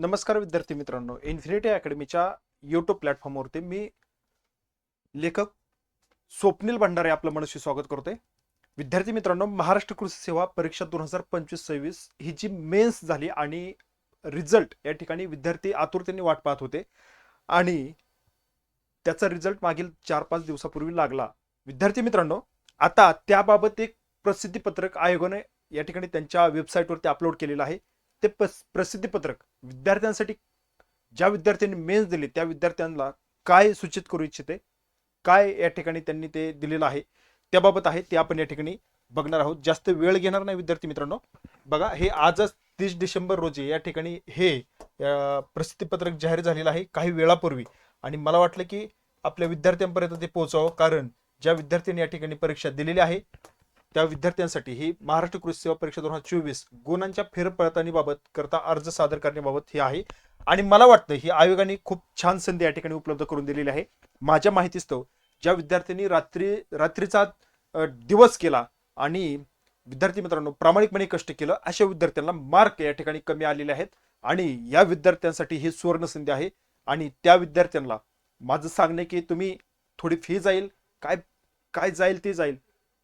नमस्कार विद्यार्थी मित्रांनो इन्फिनिटी अकॅडमीच्या यूट्यूब प्लॅटफॉर्मवरती मी लेखक स्वप्नील भंडारे आपलं मनुष्य स्वागत करतोय. विद्यार्थी मित्रांनो महाराष्ट्र कृषी सेवा परीक्षा दोन हजार पंचवीस सव्वीस ही जी मेन्स झाली आणि रिझल्ट या ठिकाणी विद्यार्थी आतुरतेने वाट पाहत होते आणि त्याचा रिझल्ट मागील चार पाच दिवसापूर्वी लागला. विद्यार्थी मित्रांनो आता त्याबाबत एक प्रसिद्धीपत्रक आयोगाने या ठिकाणी त्यांच्या वेबसाईटवरती अपलोड केलेलं आहे. ते पस- प्रसिद्धीपत्रक विद्यार्थ्यांसाठी ज्या विद्यार्थ्यांनी मेन्स दिली त्या विद्यार्थ्यांना काय सूचित करू इच्छिते काय या ठिकाणी त्यांनी ते दिलेलं आहे त्याबाबत आहे ते आपण या ठिकाणी बघणार आहोत. जास्त वेळ घेणार नाही विद्यार्थी मित्रांनो. बघा हे आजच तीस डिसेंबर रोजी या ठिकाणी हे प्रसिद्धीपत्रक जाहीर झालेलं आहे काही वेळापूर्वी. आणि मला वाटलं की आपल्या विद्यार्थ्यांपर्यंत ते पोहोचावं कारण ज्या विद्यार्थ्यांनी या ठिकाणी परीक्षा दिलेली आहे त्या विद्यार्थ्यांसाठी ही महाराष्ट्र कृषी सेवा परीक्षा दोन हजार चोवीस गुणांच्या फेरपडताळणीबाबत करता अर्ज सादर करण्याबाबत हे आहे. आणि मला वाटतं ही आयोगाने खूप छान संधी या ठिकाणी उपलब्ध करून दिलेली आहे. माझ्या माहितीस्तव ज्या विद्यार्थ्यांनी रात्री रात्रीचा दिवस केला आणि विद्यार्थी मित्रांनो प्रामाणिकपणे कष्ट केलं अशा विद्यार्थ्यांना मार्क या ठिकाणी कमी आलेले आहेत. आणि या विद्यार्थ्यांसाठी ही सुवर्ण संधी आहे. आणि त्या विद्यार्थ्यांना माझं सांगणे की तुम्ही थोडी फी जाईल. काय काय जाईल ते जाईल.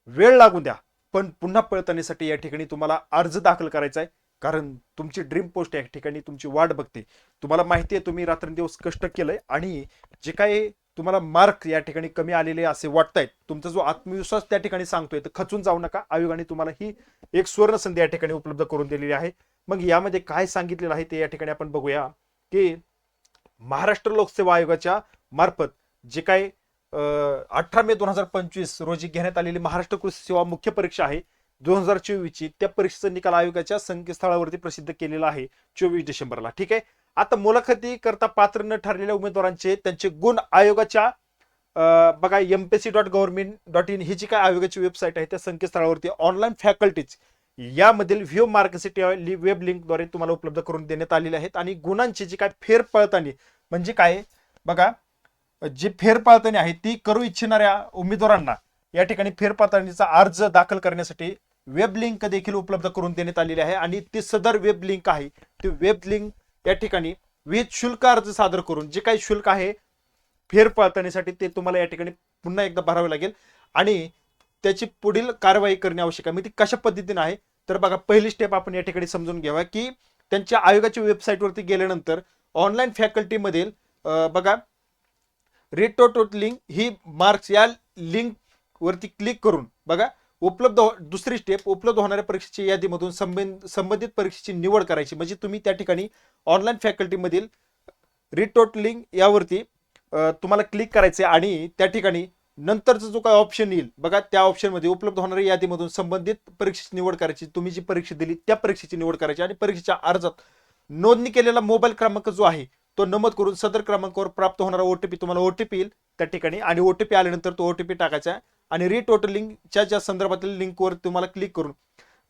वेळ लागून द्या. पण पुन्हा पळतानीसाठी या ठिकाणी तुम्हाला अर्ज दाखल करायचा आहे. कारण तुमची ड्रीम पोस्ट या ठिकाणी तुमची वाट बघते. तुम्हाला माहिती आहे तुम्ही रात्रंदिवस कष्ट केलंय आणि जे काही तुम्हाला मार्क या ठिकाणी कमी आलेले असे वाटतायत तुमचा जो आत्मविश्वास त्या ठिकाणी सांगतोय तर खचून जाऊ नका. आयोगाने तुम्हाला ही एक सुवर्ण संधी या ठिकाणी उपलब्ध करून दिलेली आहे. मग यामध्ये काय सांगितलेलं आहे ते या ठिकाणी आपण बघूया की महाराष्ट्र लोकसेवा आयोगाच्या मार्फत जे काही अठरा मे दोन हजार पंचवीस रोजी घेण्यात आलेली महाराष्ट्र कृषी सेवा मुख्य परीक्षा आहे. दोन हजार चोवीसची त्या परीक्षेचा निकाल आयोगाच्या संकेतस्थळावरती प्रसिद्ध केलेला आहे चोवीस डिसेंबरला. ठीक आहे? आता मुलाखती करता पात्र न ठरलेल्या उमेदवारांचे त्यांचे गुण आयोगाच्या बघा MPC dot government dot in ही जी काय आयोगाची वेबसाईट आहे त्या संकेतस्थळावरती ऑनलाईन फॅकल्टीज यामधील व्ह्यू मार्कसिटी वेब लिंकद्वारे तुम्हाला उपलब्ध करून देण्यात आलेले आहेत. आणि गुणांची जी काय फेर पळतानी म्हणजे काय? बघा जी फेरपाळतणी आहे ती करू इच्छिणाऱ्या उमेदवारांना या ठिकाणी फेरपाळतणीचा अर्ज दाखल करण्यासाठी वेब लिंक देखील उपलब्ध करून देण्यात आलेली आहे आणि ती सदर वेब लिंक आहे ती वेब लिंक या ठिकाणी वीज शुल्क अर्ज सादर करून जे काही शुल्क आहे फेरपाळतणीसाठी ते तुम्हाला या ठिकाणी पुन्हा एकदा भरावे लागेल आणि त्याची पुढील कारवाई करणे आवश्यक आहे. मी ती कशा पद्धतीने आहे तर बघा पहिली स्टेप आपण या ठिकाणी समजून घ्यावा की त्यांच्या आयोगाच्या वेबसाईटवरती गेल्यानंतर ऑनलाईन फॅकल्टीमधील बघा रिटोटोटलिंग ही मार्क्स या लिंक वरती क्लिक करून बघा उपलब्ध हो- दुसरी स्टेप उपलब्ध होणाऱ्या परीक्षेच्या यादीमधून संबंध संबंधित परीक्षेची निवड करायची. म्हणजे तुम्ही त्या ठिकाणी ऑनलाईन फॅकल्टीमधील रिटोटलिंग यावरती तुम्हाला क्लिक करायचे आणि त्या ठिकाणी नंतरचा जो काही ऑप्शन येईल बघा त्या ऑप्शनमध्ये उपलब्ध होणाऱ्या यादीमधून संबंधित परीक्षेची निवड करायची. तुम्ही जी परीक्षा दिली त्या परीक्षेची निवड करायची आणि परीक्षेच्या अर्जात नोंदणी केलेला मोबाईल क्रमांक जो आहे तो नमूद करून सदर क्रमांकावर प्राप्त होणारा ओटीपी तुम्हाला ओटीपी येईल त्या ठिकाणी. आणि ओटीपी आल्यानंतर तो ओटीपी टाकायचा आहे. आणि रिटोटलिंगच्या ज्या संदर्भातील लिंकवर तुम्हाला क्लिक करून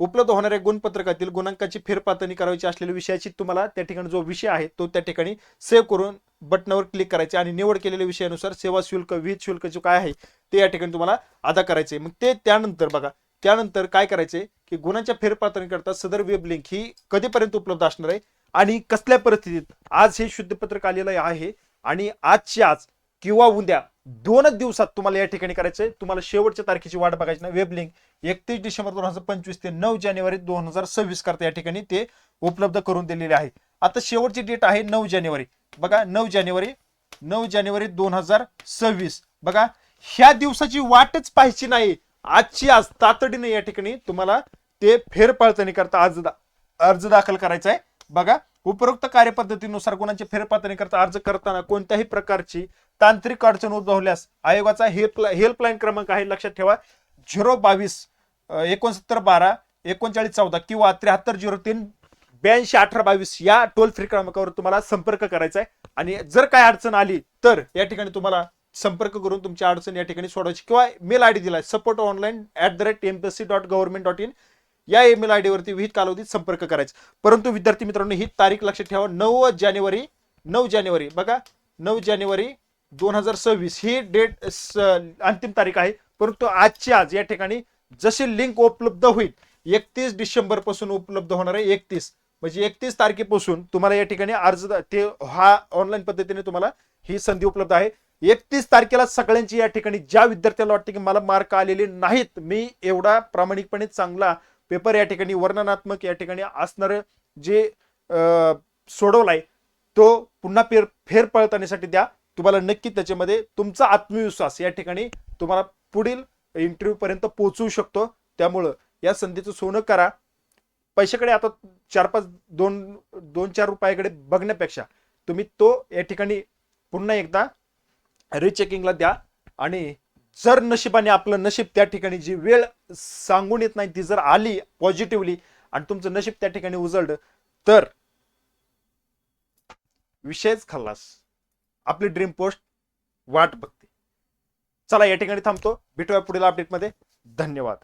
उपलब्ध होणाऱ्या गुणपत्रकातील गुणांकाची फेरपातळणी करायची असलेल्या विषयाची तुम्हाला त्या ठिकाणी जो विषय आहे तो त्या ठिकाणी सेव्ह करून बटनावर क्लिक करायचे आणि निवड केलेल्या विषयानुसार सेवा शुल्क वीज शुल्क जो काय आहे ते या ठिकाणी तुम्हाला अदा करायचे मग ते त्यानंतर बघा. त्यानंतर काय करायचे की गुणांच्या फेरपातळणी करता सदर वेब लिंक ही कधीपर्यंत उपलब्ध असणार आहे? आणि कसल्या परिस्थितीत? आज हे शुद्धपत्रक आलेलं आहे आणि आजची आज किंवा उद्या दोनच दिवसात तुम्हाला या ठिकाणी करायचंय तुम्हाला शेवटच्या तारखेची वाट बघायची ना वेब लिंक एकतीस डिसेंबर दोन हजार पंचवीस ते नऊ जानेवारी दोन हजार सव्वीस करता या ठिकाणी ते उपलब्ध करून दिलेले आहे. आता शेवटची डेट आहे नऊ जानेवारी. बघा नऊ जानेवारी नऊ जानेवारी दोन हजार सव्वीस. बघा ह्या दिवसाची वाटच पाहायची नाही. आजची आज तातडीने या ठिकाणी तुम्हाला ते फेरपळतानी करता अर्ज दा- अर्ज दाखल करायचा आहे. बघा उपरोक्त कार्यपद्धतीनुसार गुणांची फेरपळतानी करता अर्ज करताना कोणत्याही प्रकारची तांत्रिक अडचण उद्भवल्यास आयोगाचा हेल्प हेल्पलाईन क्रमांक आहे लक्षात ठेवा. झिरो बावीस एकोणसत्तर बारा एकोणचाळीस चौदा किंवा त्र्याहत्तर झिरो तीन ब्याऐंशी अठरा बावीस या टोल फ्री क्रमांकावर तुम्हाला संपर्क करायचा आहे. आणि जर काय अडचण आली तर या ठिकाणी तुम्हाला संपर्क करून तुमची अडचण या ठिकाणी सोडवायची किंवा मेल आय डी दिलाय support online at the rate MPSC dot government dot in या ईमेल आय डीवरती विहित कालावधीत संपर्क करायचा. परंतु विद्यार्थी मित्रांनो ही तारीख लक्षात ठेवा. नऊ जानेवारी नऊ जानेवारी बघा नऊ जानेवारी दोन हजार सव्वीस. ही डेट अंतिम तारीख आहे. परंतु आजची आज या ठिकाणी जशी लिंक उपलब्ध होईल एकतीस डिसेंबरपासून उपलब्ध होणार आहे एकतीस. म्हणजे एकतीस तारखेपासून तुम्हाला या ठिकाणी अर्ज ते हा ऑनलाईन पद्धतीने तुम्हाला ही संधी उपलब्ध आहे. एकतीस तारखेला सगळ्यांची या ठिकाणी ज्या विद्यार्थ्याला वाटते की मला मार्क आलेले नाहीत मी एवढा प्रामाणिकपणे चांगला पेपर या ठिकाणी वर्णनात्मक या ठिकाणी असणारं जे सोडवलाय तो पुन्हा फेर फेर पळतानीसाठी द्या. तुम्हाला नक्की त्याच्यामध्ये तुमचा आत्मविश्वास या ठिकाणी तुम्हाला पुढील इंटरव्ह्यू पर्यंत पोहोचवू शकतो. त्यामुळं या संधीचं सोनं करा. पैशाकडे आता चार पाच दोन दोन चार रुपयाकडे बघण्यापेक्षा तुम्ही तो या ठिकाणी पुन्हा एकदा रिचेकिंगला द्या. आणि जर नशिबाने आपलं नशीब त्या ठिकाणी जी वेळ सांगून येत नाही ती जर आली पॉझिटिव्हली आणि तुमचं नशीब त्या ठिकाणी उजळलं तर विषयच खल्लास. आपली ड्रीम पोस्ट वाट बघते. चला या ठिकाणी थांबतो. भेटूया पुढील अपडेटमध्ये धन्यवाद.